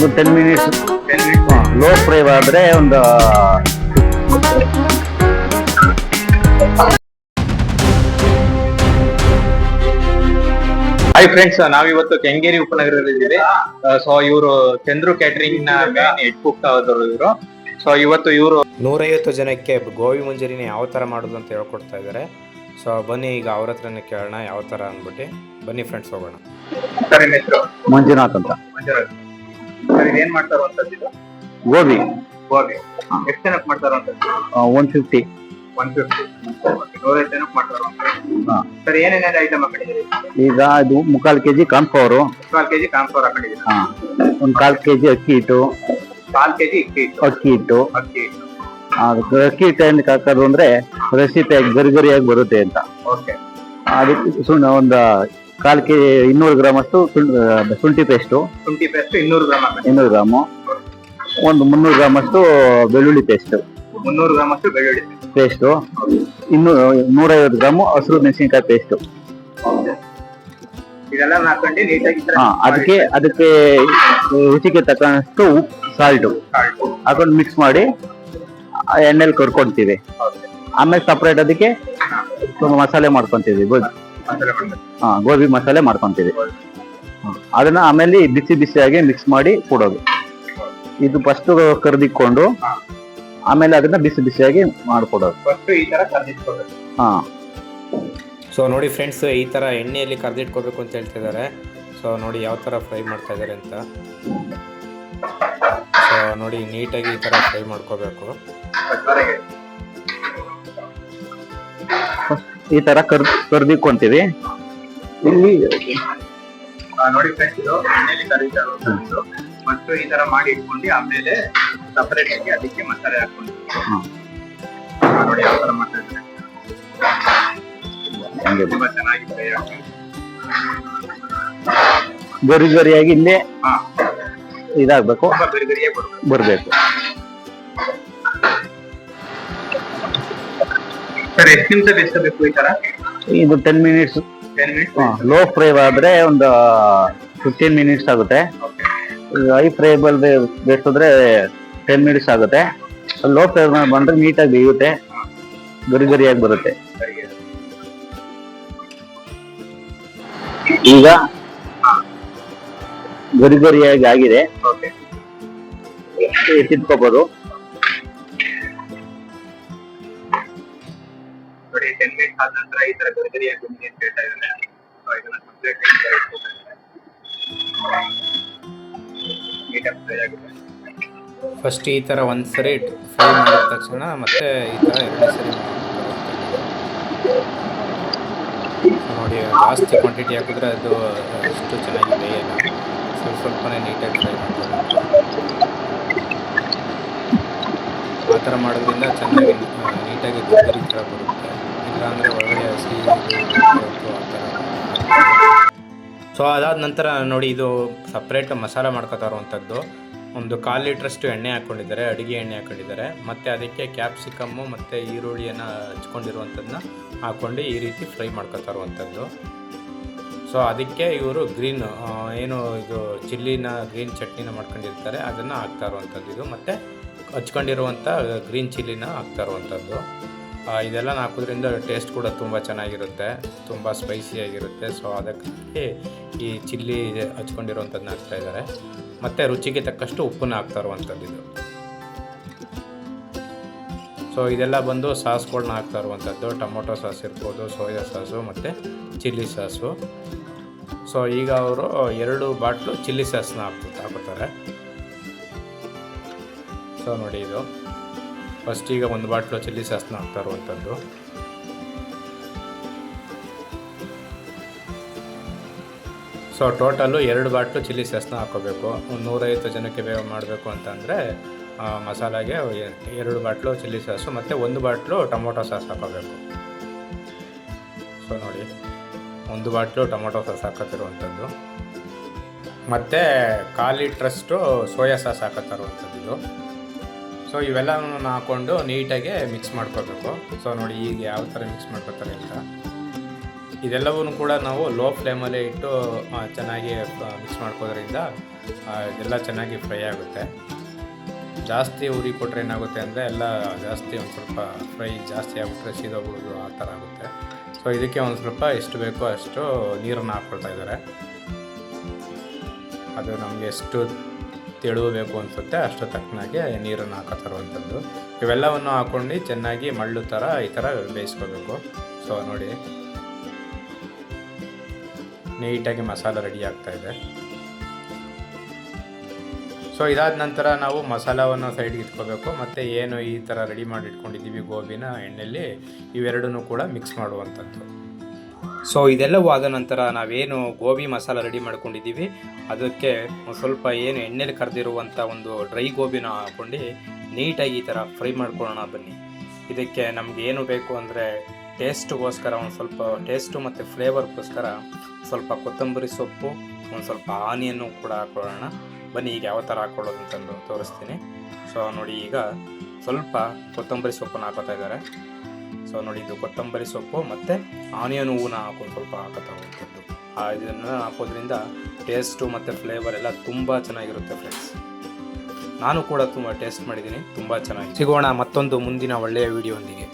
ಇದು ten minutes low fry ಆದರೆ ಒಂದು ಹಾಯ್ ಫ್ರೆಂಡ್ಸ್ ನಾವಿವತ್ತು ಕೆಂಗೇರಿ ಉಪನಗರದಲ್ಲಿದ್ದೀವಿ ಸೊ ಇವರು ಚಂದ್ರು ಕ್ಯಾಟರಿಂಗ್ನ ಮೇನ್ ಹೆಡ್ ಕುಕ್ ಆದರು ಇವರು. ಸೊ ಇವತ್ತು ಇವರು ನೂರೈವತ್ತು ಜನಕ್ಕೆ ಗೋವಿ ಮಂಜೂರಿನ ಯಾವ ತರ ಮಾಡೋದು ಅಂತ ಹೇಳ್ಕೊಡ್ತಾ ಇದ್ದಾರೆ. ಸೊ ಬನ್ನಿ ಈಗ ಅವ್ರ ಹತ್ರನೇ ಕೇಳೋಣ ಯಾವ ತರ ಅಂದ್ಬಿಟ್ಟು. ಬನ್ನಿ ಫ್ರೆಂಡ್ಸ್ ಹೋಗೋಣ. ಮಂಜುನಾಥ್ ಅಂತ. ಮಂಜುನಾಥ್. ಸರ್ ಇದೇನ್ ಮಾಡ್ತಾರೋ ಅಂತದ್ದು ಇದು? ಗೋಬಿ. ಗೋಬಿ. ಎಷ್ಟು ಜನಕ್ಕೆ ಮಾಡ್ತಾರೋ ಅಂತದ್ದು? ಒನ್ ಫಿಫ್ಟಿ ಒನ್ ಫಿಫ್ಟಿ ನೂರೈದು ಜನಕ್ಕೆ ಮಾಡ್ತಾರೋ ಹಾ. ಸರ್ ಏನೇನೇನು ಐಟಮ್ ಹಾಕೊಂಡಿದ್ದೀರಿ? ಈಗ ಇದು ಮುಕ್ಕಾಲು ಕೆಜಿ ಕಾನ್ಫ್ಲವರು ಕಾಲ್ ಕೆಜಿ ಕಾನ್ಫ್ಲವರ್ ಹಾಕೊಂಡಿದ್ದೀರಿ? ಹಾ. ಒಂದು ಕಾಲು ಕೆಜಿ ಅಕ್ಕಿ ಹಿಟ್ಟು. ಕಾಲ್ ಕೆಜಿ ಇಕ್ಕಿ ಹಿಟ್ಟು. ಅಕ್ಕಿ ಹಿಟ್ಟು. ಅಕ್ಕಿ ಹಿಟ್ಟು. ಅದಕ್ಕೆ ಅಕ್ಕಿ ಹಿಟ್ಟು ಏನಕ್ಕೆ ಹಾಕೋದು ಅಂದ್ರೆ ರೆಸಿಪಿ ಗರಿ ಗರಿಯಾಗಿ ಬರುತ್ತೆ ಅಂತ. ಓಕೆ ಅದಕ್ಕೆ ಸುಣ್ಣ ಒಂದು ಕಾಲು ಕೆ ಇನ್ನೂರು ಗ್ರಾಮ್ ಅಷ್ಟು ಶುಂಠಿ ಪೇಸ್ಟು ಶುಂಠಿ ಪೇಸ್ಟ್ ಇನ್ನೂರು ಗ್ರಾಮ್ ಇನ್ನೂರು ಗ್ರಾಮು. ಒಂದು ಮುನ್ನೂರು ಗ್ರಾಮ್ ಅಷ್ಟು ಬೆಳ್ಳುಳ್ಳಿ ಪೇಸ್ಟ್ ಮುನ್ನೂರು ಗ್ರಾಮ್ ಅಷ್ಟು ಬೆಳ್ಳುಳ್ಳಿ ಪೇಸ್ಟು ಇನ್ನೂ ನೂರೈವತ್ತು ಗ್ರಾಮು ಹಸಿರು ಮೆಣಸಿನ್ಕಾಯಿ ಪೇಸ್ಟು ಇದೆಲ್ಲ ಹಾಕೊಂಡು ನೀಟಾಗಿ ಹಾ ಅದಕ್ಕೆ ಅದಕ್ಕೆ ರುಚಿಗೆ ತಕ್ಕಷ್ಟು ಉಪ್ಪು ಸಾಲ್ಟು ಹಾಕೊಂಡು ಮಿಕ್ಸ್ ಮಾಡಿ ಆ ಎಣ್ಣೆಲಿ ಕರ್ಕೊಂತೀವಿ. ಆಮೇಲೆ ಸಪ್ರೇಟ್ ಅದಕ್ಕೆ ಸ್ವಲ್ಪ ಮಸಾಲೆ ಮಾಡ್ಕೊಂತೀವಿ ಗೋಬಿ ಹಾ ಗೋಬಿ ಮಸಾಲೆ ಮಾಡ್ಕೊಂತೀವಿ. ಹಾ, ಅದನ್ನ ಆಮೇಲೆ ಬಿಸಿ ಬಿಸಿಯಾಗಿ ಮಿಕ್ಸ್ ಮಾಡಿ ಕೊಡೋದು. ಇದು ಫಸ್ಟ್ ಕರೆದಿಕೊಂಡು ಆಮೇಲೆ ಅದನ್ನ ಬಿಸಿ ಬಿಸಿಯಾಗಿ ಮಾಡ್ಕೊಡೋದು. ಫಸ್ಟ್ ಈ ತರ ಕರ್ದಿಟ್ಕೋಬೇಕು. ಹಾ. ಸೊ ನೋಡಿ ಫ್ರೆಂಡ್ಸ್ ಈ ಥರ ಎಣ್ಣೆಯಲ್ಲಿ ಕರೆದಿಟ್ಕೋಬೇಕು ಅಂತ ಹೇಳ್ತಿದ್ದಾರೆ. ಸೊ ನೋಡಿ ಯಾವ ಥರ ಫ್ರೈ ಮಾಡ್ತಾ ಇದ್ದಾರೆ ಅಂತ. ಸೊ ನೋಡಿ ನೀಟಾಗಿ ಈ ಥರ ಫ್ರೈ ಮಾಡ್ಕೋಬೇಕು. ಈ ತರ ಕರ್ ಕರ್ದಿಕೊಂತೀವಿ ಇಲ್ಲಿ ನೋಡಿ ಫ್ರೆಂಡ್ಸ್ ಇದು ಕರೀತಾರೆ ಮತ್ತು ಈ ತರ ಮಾಡಿ ಇಟ್ಕೊಂಡು ಆಮೇಲೆ ಸಪರೇಟ್ ಆಗಿ ಅದಕ್ಕೆ ಮಸಾಲೆ ಹಾಕೊಂಡು ನೋಡಿ ಯಾವ ತರ ಮಾಡ್ತಾ ಇದ್ದಾರೆ. ತುಂಬಾ ಚೆನ್ನಾಗಿ ಫ್ರೈ ಆಗ್ತದೆ ಗರಿ ಗರಿಯಾಗಿ ಇಲ್ಲೇ ಇದಾಗಬೇಕು. ಬೇರೆ ಬೇರೆಯಾಗಿ ಬರ್ಬೇಕು. ಸರ್ ಎಷ್ಟು ನಿಮಿಷ ಬೇಯಿಸಬೇಕು ಈ ತರ? ಇದು ten minutes ten minutes low fry ಆದ್ರೆ ಒಂದು ಫಿಫ್ಟೀನ್ ಮಿನಿಟ್ಸ್ ಆಗುತ್ತೆ. ಹೈ ಫ್ರೈಬಲ್ ಬೇಯಿಸಿದ್ರೆ ಟೆನ್ ಮಿನಿಟ್ಸ್ ಆಗುತ್ತೆ. ಲೋ ಫ್ರೈ ಬಂದ್ರೆ ನೀಟಾಗಿ ಬೇಯುತ್ತೆ. ಗರಿ ಗರಿಯಾಗಿ ಬರುತ್ತೆ. ಈಗ ಗರಿ ಗರಿಯಾಗಿ ಆಗಿದೆ. ಓಕೆ ಆದ ಈ ತರ ತರ. ಫ್ರೈ ಫಸ್ಟ್ ಈ ಥರ ಒಂದು ಸರಿ ಫ್ರೈ ಮಾಡಿದ ತಕ್ಷಣ ಮತ್ತೆ ಈ ಥರ ಎರಡನೇ ಸರಿ ನೋಡಿ, ಜಾಸ್ತಿ ಕ್ವಾಂಟಿಟಿ ಹಾಕಿದ್ರೆ ಅದು, ಅಷ್ಟು ಚೆನ್ನಾಗಿ ಬೇಯಲ್ಲ. ಸ್ವಲ್ಪ ಸ್ವಲ್ಪನೇ ನೀಟಾಗಿ ಫ್ರೈ ಮಾಡ್ತಾರೆ ಆ ಥರ ಮಾಡೋದ್ರಿಂದ ಚೆನ್ನಾಗಿ ನೀಟಾಗಿ ಥರ ಬರುತ್ತೆ. ಸೊ ಅದಾದ ನಂತರ ನೋಡಿ ಇದು ಸಪ್ರೇಟ್ ಮಸಾಲ ಮಾಡ್ಕೊತಾ ಇರುವಂಥದ್ದು ಒಂದು ಕಾಲು ಲೀಟ್ರಷ್ಟು ಎಣ್ಣೆ ಹಾಕ್ಕೊಂಡಿದ್ದಾರೆ ಅಡುಗೆ ಎಣ್ಣೆ ಹಾಕ್ಕೊಂಡಿದ್ದಾರೆ ಮತ್ತು ಅದಕ್ಕೆ ಕ್ಯಾಪ್ಸಿಕಮ್ಮು ಮತ್ತು ಈರುಳ್ಳಿಯನ್ನು ಹಚ್ಕೊಂಡಿರುವಂಥದ್ದನ್ನ ಹಾಕ್ಕೊಂಡು ಈ ರೀತಿ ಫ್ರೈ ಮಾಡ್ಕೊತಾ ಇರುವಂಥದ್ದು ಸೊ ಅದಕ್ಕೆ ಇವರು ಗ್ರೀನ್ ಏನು ಇದು ಚಿಲ್ಲಿನ ಗ್ರೀನ್ ಚಟ್ನಿನ ಮಾಡ್ಕೊಂಡಿರ್ತಾರೆ. ಅದನ್ನು ಹಾಕ್ತಾ ಇರುವಂಥದ್ದು ಇದು. ಮತ್ತು ಹಚ್ಕೊಂಡಿರುವಂಥ ಗ್ರೀನ್ ಚಿಲ್ಲಿನ ಹಾಕ್ತಾ ಇರುವಂಥದ್ದು ಇದೆಲ್ಲ ಹಾಕೋದ್ರಿಂದ ಟೇಸ್ಟ್ ಕೂಡ ತುಂಬ ಚೆನ್ನಾಗಿರುತ್ತೆ, ತುಂಬ ಸ್ಪೈಸಿಯಾಗಿರುತ್ತೆ ಸೊ ಅದಕ್ಕೆ ಈ ಚಿಲ್ಲಿ ಹಚ್ಕೊಂಡಿರುವಂಥದ್ದನ್ನ ಹಾಕ್ತಾ ಇದ್ದಾರೆ. ಮತ್ತು ರುಚಿಗೆ ತಕ್ಕಷ್ಟು ಉಪ್ಪನ್ನು ಹಾಕ್ತಾ ಇರುವಂಥದ್ದು ಇದು. ಸೊ ಇದೆಲ್ಲ ಬಂದು ಸಾಸ್ಗಳನ್ನ ಹಾಕ್ತಾ ಇರುವಂಥದ್ದು. ಟೊಮೊಟೊ ಸಾಸ್ ಇರ್ಬೋದು ಸೋಯಾ ಸಾಸು ಮತ್ತು ಚಿಲ್ಲಿ ಸಾಸು ಸೊ ಈಗ ಅವರು ಎರಡು ಬಾಟ್ಲು ಚಿಲ್ಲಿ ಸಾಸ್ನ ಹಾಕ್ಬಿಟ್ಟು ಹಾಕೋತಾರೆ ಸೊ ನೋಡಿ ಇದು. ಫಸ್ಟ್ ಈಗ ಒಂದು ಬಾಟ್ಲು ಚಿಲ್ಲಿ ಸಾಸ್ನ ಹಾಕ್ತಾ ಇರುವಂಥದ್ದು. ಸೊ ಟೋಟಲ್ಲು ಎರಡು ಬಾಟ್ಲು ಚಿಲ್ಲಿ ಸಾಸ್ನ ಹಾಕೋಬೇಕು. ಒಂದು ನೂರೈವತ್ತು ಜನಕ್ಕೆ ಬೇಗ ಮಾಡಬೇಕು ಅಂತಂದರೆ ಮಸಾಲಾಗೆ ಎರಡು ಬಾಟ್ಲು ಚಿಲ್ಲಿ ಸಾಸು ಮತ್ತು ಒಂದು ಬಾಟ್ಲು ಟೊಮೊಟೊ ಸಾಸ್ ಹಾಕೋಬೇಕು. ಸೊ ನೋಡಿ, ಒಂದು ಬಾಟ್ಲು ಟೊಮೊಟೊ ಸಾಸ್ ಹಾಕತ್ತಿರುವಂಥದ್ದು. ಮತ್ತು ಕಾಲು ಲೀಟ್ರಷ್ಟು ಸೋಯಾ ಸಾಸ್ ಹಾಕತ್ತಿರುವಂಥದ್ದು ಇದು. ಸೊ ಇವೆಲ್ಲನೂ ಹಾಕ್ಕೊಂಡು ನೀಟಾಗಿ ಮಿಕ್ಸ್ ಮಾಡ್ಕೋಬೇಕು. ಸೊ ನೋಡಿ ಈಗ ಯಾವ ಥರ ಮಿಕ್ಸ್ ಮಾಡ್ಕೋತಾರೆ ಅಂತ. ಇದೆಲ್ಲವನ್ನು ಕೂಡ ನಾವು ಲೋ ಫ್ಲೇಮಲ್ಲೇ ಇಟ್ಟು ಚೆನ್ನಾಗಿ ಮಿಕ್ಸ್ ಮಾಡ್ಕೋದ್ರಿಂದ ಇದೆಲ್ಲ ಚೆನ್ನಾಗಿ ಫ್ರೈ ಆಗುತ್ತೆ. ಜಾಸ್ತಿ ಉರಿ ಕೊಟ್ಟರೆ ಏನಾಗುತ್ತೆ ಅಂದರೆ, ಎಲ್ಲ ಜಾಸ್ತಿ ಒಂದು ಸ್ವಲ್ಪ ಫ್ರೈ ಜಾಸ್ತಿ ಆಗಿಬಿಟ್ರೆ ಸೀದೋಗ್ಬಿಡೋದು ಆ ಥರ ಆಗುತ್ತೆ. ಸೊ ಇದಕ್ಕೆ ಒಂದು ಸ್ವಲ್ಪ ಎಷ್ಟು ಬೇಕೋ ಅಷ್ಟು ನೀರನ್ನು ಹಾಕ್ಕೊಳ್ತಾ ಇದ್ದಾರೆ. ಅದು ನಮಗೆ ಎಷ್ಟು ತೆಳು ಬೇಕು ಅನಿಸುತ್ತೆ, ಅಷ್ಟು ತಕ್ಕನಾಗೆ ನೀರನ್ನು ಹಾಕೋತಿರುವಂಥದ್ದು ಇವೆಲ್ಲವನ್ನು ಹಾಕೊಂಡು ಚೆನ್ನಾಗಿ ಮಳ್ಳು ಥರ ಈ ಥರ ಬೇಯಿಸ್ಕೋಬೇಕು. ಸೊ ನೋಡಿ. ನೀಟಾಗಿ ಮಸಾಲ ರೆಡಿ ಆಗ್ತಾ ಇದೆ. ಸೊ ಇದಾದ ನಂತರ ನಾವು ಮಸಾಲವನ್ನು ಸೈಡ್ಗೆ ಇಟ್ಕೋಬೇಕು. ಮತ್ತು ಏನು ಈ ಥರ ರೆಡಿ ಮಾಡಿ ಇಟ್ಕೊಂಡಿದ್ದೀವಿ ಗೋಬಿನ ಎಣ್ಣೆಯಲ್ಲಿ ಇವೆರಡನ್ನೂ ಕೂಡ ಮಿಕ್ಸ್ ಮಾಡುವಂಥದ್ದು. ಸೊ ಇದೆಲ್ಲವೂ ಆದ ನಂತರ ನಾವೇನು ಗೋಬಿ ಮಸಾಲ ರೆಡಿ ಮಾಡ್ಕೊಂಡಿದ್ದೀವಿ. ಅದಕ್ಕೆ ಸ್ವಲ್ಪ ಏನು ಎಣ್ಣೆಲಿ ಕರೆದಿರುವಂಥ ಒಂದು ಡ್ರೈ ಗೋಬಿನ ಹಾಕ್ಕೊಂಡು ನೀಟಾಗಿ ಈ ಥರ ಫ್ರೈ ಮಾಡ್ಕೊಳ್ಳೋಣ ಬನ್ನಿ. ಇದಕ್ಕೆ ನಮ್ಗೆ ಏನು ಬೇಕು ಅಂದರೆ ಟೇಸ್ಟ್ಗೋಸ್ಕರ ಒಂದು ಸ್ವಲ್ಪ ಟೇಸ್ಟು ಮತ್ತು ಫ್ಲೇವರ್ಗೋಸ್ಕರ ಸ್ವಲ್ಪ ಕೊತ್ತಂಬರಿ ಸೊಪ್ಪು, ಒಂದು ಸ್ವಲ್ಪ ಆನಿಯನ್ನು ಕೂಡ ಹಾಕೊಳ್ಳೋಣ. ಬನ್ನಿ ಈಗ ಯಾವ ಥರ ಹಾಕೊಳ್ಳೋದು ಅಂತಂದು ತೋರಿಸ್ತೀನಿ. ಸೊ ನೋಡಿ ಈಗ ಸ್ವಲ್ಪ ಕೊತ್ತಂಬರಿ ಸೊಪ್ಪನ್ನು ಹಾಕೋತಾ ಇದ್ದಾರೆ. ಸೊ ನೋಡಿ, ಇದು ಕೊತ್ತಂಬರಿ ಸೊಪ್ಪು ಮತ್ತು ಆನಿಯನ್ ಹೂವನ್ನ ಹಾಕೊಂಡು ಸ್ವಲ್ಪ ಹಾಕೋತಾ ಹೋಗ್ತದ್ದು. ಆ, ಇದನ್ನು ಹಾಕೋದ್ರಿಂದ ಟೇಸ್ಟು ಮತ್ತು ಫ್ಲೇವರ್ ಎಲ್ಲ ತುಂಬ ಚೆನ್ನಾಗಿರುತ್ತೆ ಫ್ರೆಂಡ್ಸ್ ನಾನು ಕೂಡ ತುಂಬ ಟೇಸ್ಟ್ ಮಾಡಿದ್ದೀನಿ, ತುಂಬ ಚೆನ್ನಾಗಿ ಸಿಗೋಣ ಮತ್ತೊಂದು ಮುಂದಿನ ಒಳ್ಳೆಯ ವಿಡಿಯೋಂದಿಗೆ